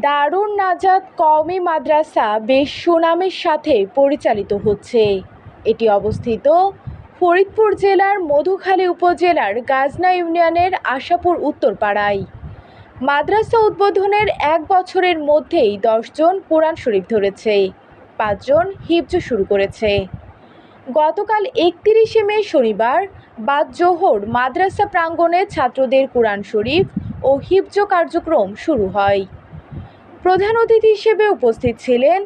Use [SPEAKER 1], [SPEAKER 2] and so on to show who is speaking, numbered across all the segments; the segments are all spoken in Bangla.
[SPEAKER 1] দারুণ নাজাত কওমি মাদ্রাসা বেশ সুনামের সাথে পরিচালিত হচ্ছে। এটি অবস্থিত ফরিদপুর জেলার মধুখালী উপজেলার গাজনা ইউনিয়নের আশাপুর উত্তরপাড়ায়। মাদ্রাসা উদ্বোধনের এক বছরের মধ্যেই দশজন কোরআন শরীফ ধরেছে পাঁচজন হিফজ শুরু করেছে। গতকাল একত্রিশে মে শনিবার বাদ জোহর মাদ্রাসা প্রাঙ্গণে ছাত্রদের কোরআন শরীফ ও হিফজ কার্যক্রম শুরু হয়। প্রধান অতিথি হিসেবে উপস্থিত ছিলেন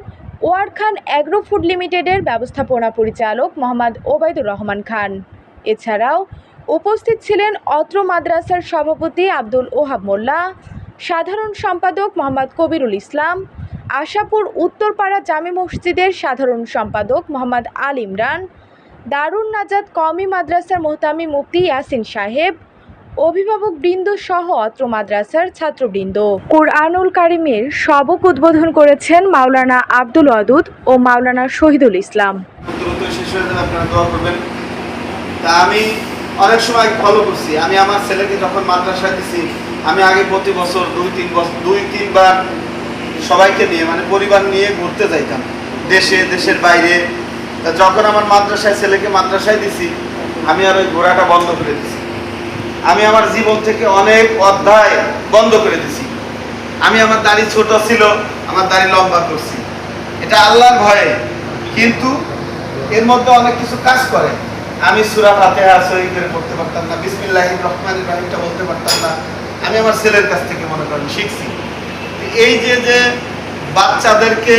[SPEAKER 1] ওয়ার খান অ্যাগ্রো ফুড লিমিটেডের ব্যবস্থাপনা পরিচালক মোহাম্মদ ওবায়দুর রহমান খান। এছাড়াও উপস্থিত ছিলেন অত্র মাদ্রাসার সভাপতি আব্দুল ওহাব মোল্লা, সাধারণ সম্পাদক মোহাম্মদ কবিরুল ইসলাম, আশাপুর উত্তরপাড়া জামি মসজিদের সাধারণ সম্পাদক মোহাম্মদ আল ইমরান, দারুণ নাজাদ কওমি মাদ্রাসার মোহতামি মুফতি ইয়াসিন সাহেব অভিভাবক বৃন্দ সহ অত্র মাদ্রাসার ছাত্রবৃন্দ। কুরআনুল কারিমের সবক উদ্বোধন করেছেন মাওলানা আব্দুল ওয়াদুদ ও মাওলানা শহীদুল ইসলাম।
[SPEAKER 2] আমি অনেক সময় ফলো করছি। আমি আমার ছেলেকে যখন মাদ্রাসা দিছি, আমি আগে প্রতি বছর দুই, তিন বছর দুই, তিনবার সবাইকে নিয়ে মানে পরিবার নিয়ে ঘুরতে যাইতাম। দেশে, দেশের বাইরে। যখন আমার মাদ্রাসায় ছেলেকে মাদ্রাসায় দিছি, আমি আর ওই ঘোরাটা বন্ধ করে দিছি। আমি আমার জীবন থেকে অনেক অধ্যায় বন্ধ করে দিছি। আমি আমার দাড়ি ছোট ছিল, আমার দাড়ি লম্বা করছি। এটা আল্লাহর ভয়ে, কিন্তু এর মধ্যে অনেক কিছু কাজ করে। আমি সুরা ফাতেহা সহি করে পড়তে পারতাম না বিসমিল্লাহ রহমান রাহিমটা বলতে পারতাম না। আমি আমার ছেলের কাছ থেকে মনে করেন শিখছি। এই যে যে বাচ্চাদেরকে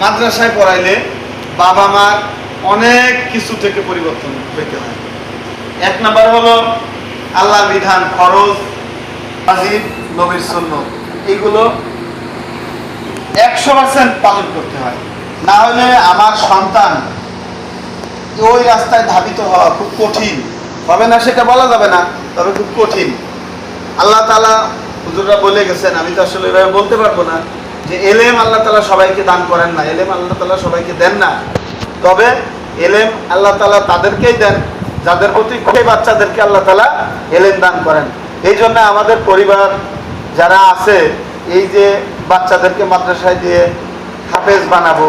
[SPEAKER 2] মাদ্রাসায় পড়াইলে বাবা মার অনেক কিছু থেকে পরিবর্তন হইতে হয়। এক নাম্বার হলো আল্লাহ বিধান, ফরজ আজিব নবীর সন্ন এইগুলো একশো পার্সেন্ট পালন করতে হয়। না হলে আমার সন্তান ওই রাস্তায় ধাবিত হওয়া খুব কঠিন। হবে না সেটা বলা যাবে না, তবে খুব কঠিন। আল্লাহ তালা হুজুররা বলে গেছেন, আমি তো আসলে এভাবে বলতে পারব না, যে এলেম আল্লাহ তালা সবাইকে দান করেন না, এলেম আল্লাহ তালা সবাইকে দেন না। তবে এলেম আল্লাহ তালা তাদেরকেই দেন। যাদের প্রতি খুবই বাচ্চাদেরকে আল্লাহ তালা এলেন দান করেন। এই জন্য আমাদের পরিবার যারা আছে, এই যে বাচ্চাদেরকে মাদ্রাসায় দিয়ে হাফেজ বানাবো